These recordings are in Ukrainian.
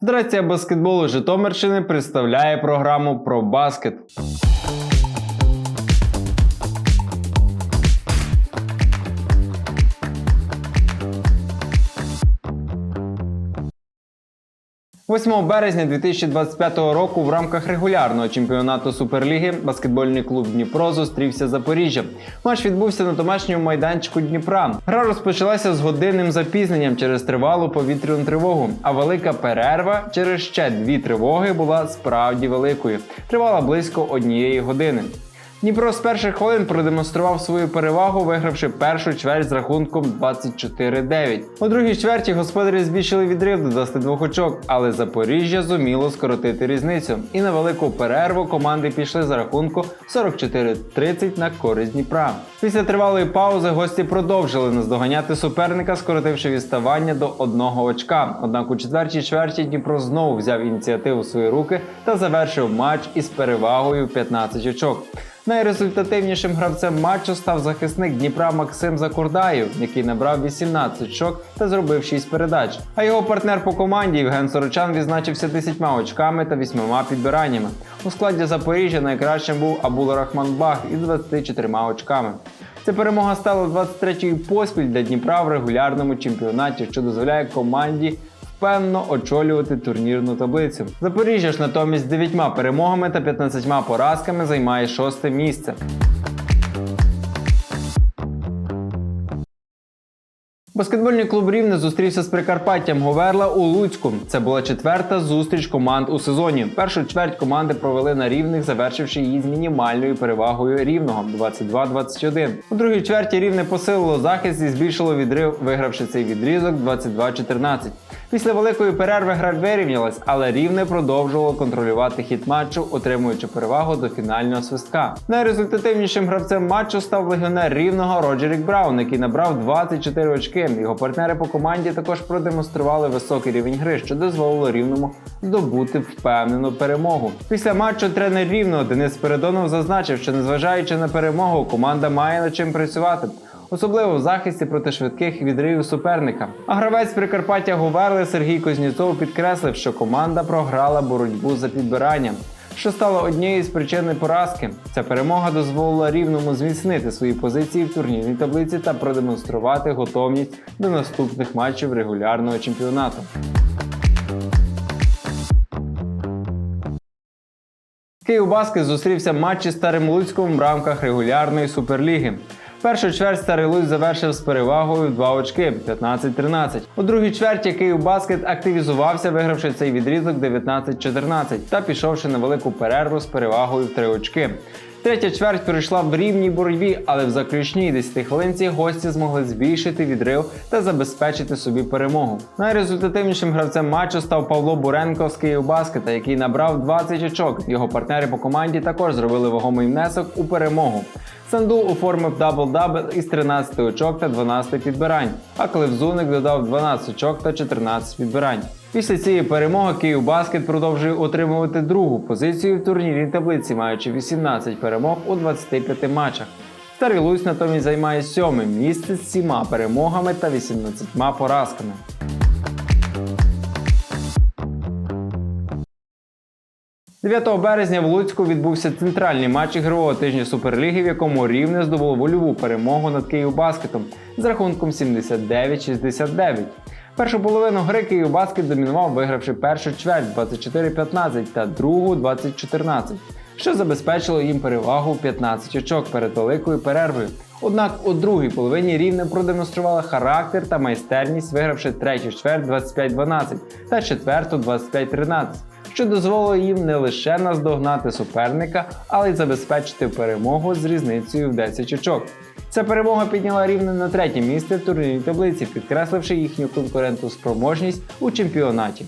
Федерація баскетболу Житомирщини представляє програму про баскет. – 8 березня 2025 року в рамках регулярного чемпіонату Суперліги баскетбольний клуб Дніпро зустрівся з Запоріжжям. Матч відбувся на домашньому майданчику Дніпра. Гра розпочалася з годинним запізненням через тривалу повітряну тривогу. А велика перерва через ще дві тривоги була справді великою. Тривала близько однієї години. Дніпро з перших хвилин продемонстрував свою перевагу, вигравши першу чверть з рахунком 24-9. У другій чверті господарі збільшили відрив до 22 очок, але Запоріжжя зуміло скоротити різницю. І на велику перерву команди пішли за рахунку 44-30 на користь Дніпра. Після тривалої паузи гості продовжили наздоганяти суперника, скоротивши відставання до одного очка. Однак у четвертій чверті Дніпро знову взяв ініціативу в свої руки та завершив матч із перевагою в 15 очок. Найрезультативнішим гравцем матчу став захисник Дніпра Максим Закурдаєв, який набрав 18 очок та зробив 6 передач. А його партнер по команді Євген Сорочан відзначився 10 очками та 8 підбираннями. У складі Запоріжжя найкращим був Абул Рахманбах із 24 очками. Ця перемога стала 23-ю поспіль для Дніпра в регулярному чемпіонаті, що дозволяє команді впевнено очолювати турнірну таблицю. Запоріжжя ж натомість з 9 перемогами та 15 поразками займає шосте місце. Баскетбольний клуб Рівне зустрівся з Прикарпаттям Говерла у Луцьку. Це була четверта зустріч команд у сезоні. Першу чверть команди провели на рівних, завершивши її з мінімальною перевагою рівного 22-21. У другій чверті рівне посилило захист і збільшило відрив, вигравши цей відрізок 22-14. Після великої перерви гра вирівнялась, але рівне продовжувало контролювати хід матчу, отримуючи перевагу до фінального свистка. Найрезультативнішим гравцем матчу став легіонер рівного Роджерік Браун, який набрав 24 очки. Його партнери по команді також продемонстрували високий рівень гри, що дозволило рівному здобути впевнену перемогу. Після матчу тренер рівного Денис Передонов зазначив, що незважаючи на перемогу, команда має над чим працювати. Особливо в захисті проти швидких відривів суперника. А гравець Прикарпаття Говерли Сергій Кузнєцов підкреслив, що команда програла боротьбу за підбиранням, що стало однією з причин поразки. Ця перемога дозволила рівному зміцнити свої позиції в турнірній таблиці та продемонструвати готовність до наступних матчів регулярного чемпіонату. Київбаскет зустрівся в матчі з Старим Луцьком в рамках регулярної суперліги. Першу чверть Старий Луць завершив з перевагою в 2 очки 15-13. У другій чверті Київбаскет активізувався, вигравши цей відрізок 19-14 та пішовши на велику перерву з перевагою в 3 очки. Третя чверть пройшла в рівній боротьбі, але в заключній 10 хвилинці гості змогли збільшити відрив та забезпечити собі перемогу. Найрезультативнішим гравцем матчу став Павло Буренко з Київбаскета, який набрав 20 очок. Його партнери по команді також зробили вагомий внесок у перемогу. Сандул оформив дабл-дабл із 13 очок та 12 підбирань, а Клевзуник додав 12 очок та 14 підбирань. Після цієї перемоги Київбаскет продовжує отримувати другу позицію в турнірній таблиці, маючи 18 перемог у 25 матчах. Старий Луць натомість займає сьоме місце з 7 перемогами та 18 поразками. – 9 березня в Луцьку відбувся центральний матч ігрового тижня Суперліги, в якому рівне здобуло вольову перемогу над Київбаскетом з рахунком 79-69. Першу половину гри Київбаскет домінував, вигравши першу чверть 24-15 та другу 20-14, що забезпечило їм перевагу в 15 очок перед великою перервою. Однак у другій половині рівне продемонстрували характер та майстерність, вигравши третю чверть 25-12 та четверту 25-13, що дозволило їм не лише наздогнати суперника, але й забезпечити перемогу з різницею в 10 очок. Ця перемога підняла рівне на третє місце в турнірній таблиці, підкресливши їхню конкурентну спроможність у чемпіонаті.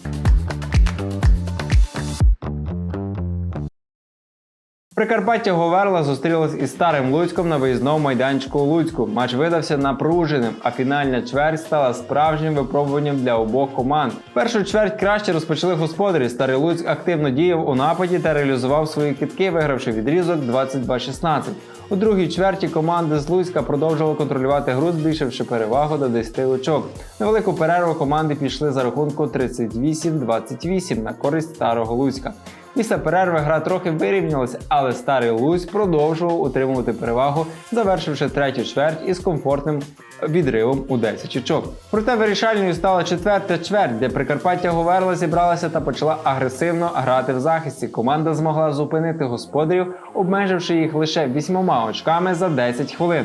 Прикарпаття Говерла зустрілась із старим Луцьком на виїзному майданчику у Луцьку. Матч видався напруженим, а фінальна чверть стала справжнім випробуванням для обох команд. Першу чверть краще розпочали господарі. Старий Луцьк активно діяв у нападі та реалізував свої китки, вигравши відрізок 22-16. У другій чверті команди з Луцька продовжували контролювати гру, збільшивши перевагу до 10 очок. На велику перерву команди пішли за рахунку 38-28 на користь старого Луцька. Після перерви гра трохи вирівнялася, але старий Луць продовжував утримувати перевагу, завершивши третю чверть із комфортним відривом у 10 очок. Проте вирішальною стала четверта чверть, де Прикарпаття Говерла зібралася та почала агресивно грати в захисті. Команда змогла зупинити господарів, обмеживши їх лише вісьмома очками за 10 хвилин.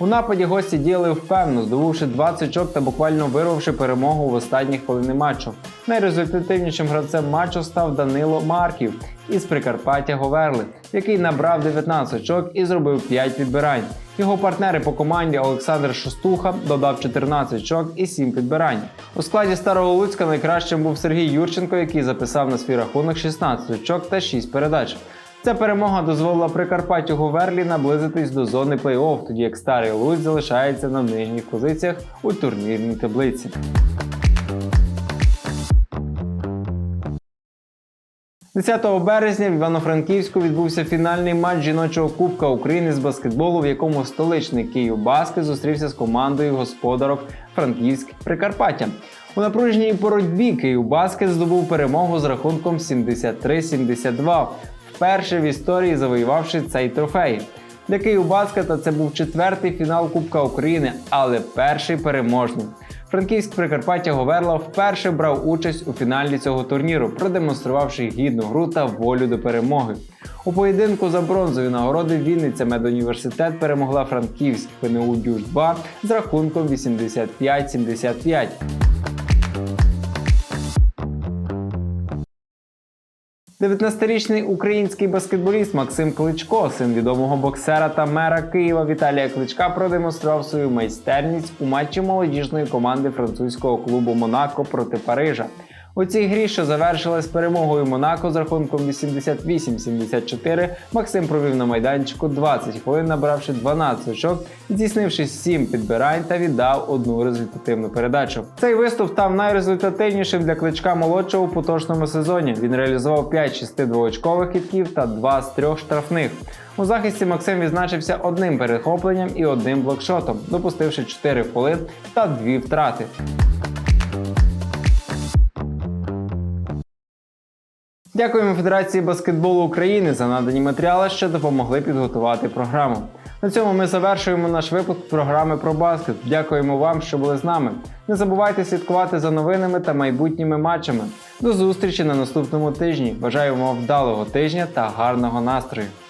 У нападі гості діяли впевнено, здобувши 20 очок та буквально вирвавши перемогу в останні хвилини матчу. Найрезультативнішим гравцем матчу став Данило Марків із Прикарпаття Говерли, який набрав 19 очок і зробив 5 підбирань. Його партнери по команді Олександр Шостуха додав 14 очок і 7 підбирань. У складі старого Луцька найкращим був Сергій Юрченко, який записав на свій рахунок 16 очок та 6 передач. Ця перемога дозволила Прикарпаттю Говерлі наблизитись до зони плей-офф, тоді як старий Луць залишається на нижніх позиціях у турнірній таблиці. – 10 березня в Івано-Франківську відбувся фінальний матч жіночого Кубка України з баскетболу, в якому столичний Київ Баскет зустрівся з командою господарок Франківськ Прикарпаття. У напруженій боротьбі Київ Баскет здобув перемогу з рахунком 73-72, вперше в історії завоювавши цей трофей. Для Київбаскета це був четвертий фінал Кубка України, але перший переможний. Франківськ Прикарпаття Говерла вперше брав участь у фіналі цього турніру, продемонструвавши гідну гру та волю до перемоги. У поєдинку за бронзові нагороди Вінниця Медуніверситет перемогла Франківськ ПНУ Дюж 2 з рахунком 85-75. Дев'ятнадцятирічний український баскетболіст Максим Кличко, син відомого боксера та мера Києва Віталія Кличка, продемонстрував свою майстерність у матчі молодіжної команди французького клубу Монако проти Парижа. У цій грі, що завершилась перемогою Монако з рахунком 88-74, Максим провів на майданчику 20 хвилин, набравши 12 очок, здійснивши 7 підбирань та віддав одну результативну передачу. Цей виступ став найрезультативнішим для кличка молодшого у поточному сезоні. Він реалізував 5 6 двоочкових кітків та 2 з 3 штрафних. У захисті Максим відзначився одним перехопленням і одним блокшотом, допустивши 4 фоли та 2 втрати. Дякуємо Федерації баскетболу України за надані матеріали, що допомогли підготувати програму. На цьому ми завершуємо наш випуск програми про баскет. Дякуємо вам, що були з нами. Не забувайте слідкувати за новинами та майбутніми матчами. До зустрічі на наступному тижні. Бажаємо вдалого тижня та гарного настрою.